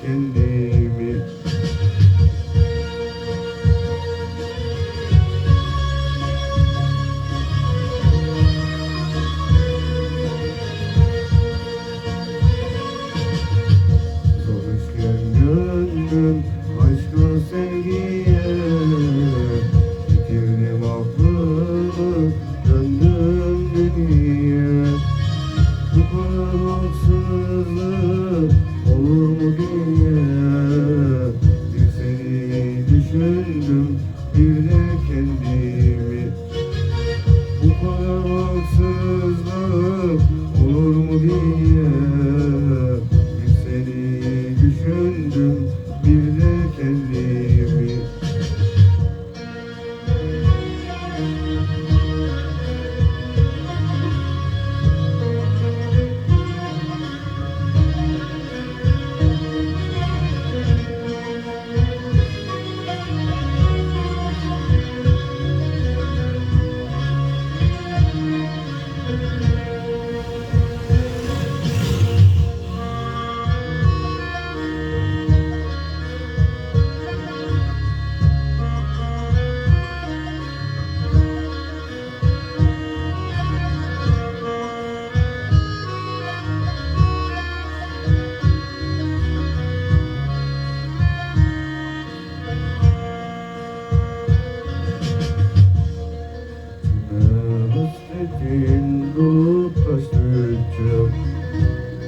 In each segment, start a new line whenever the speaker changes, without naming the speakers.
kendi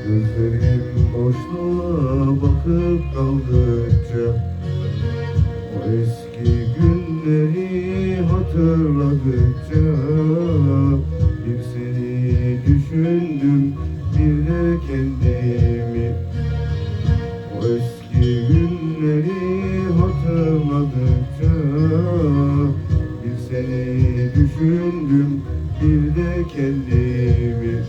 Gözlerim boşluğa bakıp kaldıkça O eski günleri hatırladıkça Bir seni düşündüm bir de kendimi. O eski günleri hatırladıkça Bir seni düşündüm bir de kendimi.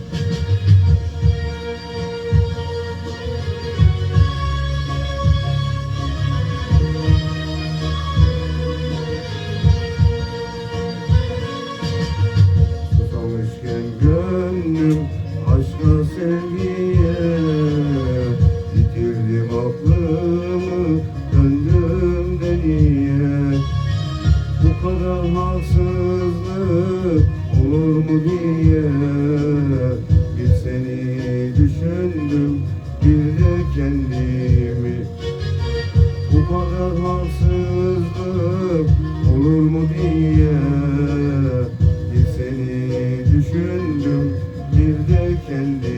olur mu diye Bir seni düşündüm bir de kendimi. Bu kadar haksızlık olur mu diye Bir seni düşündüm bir de kendimi.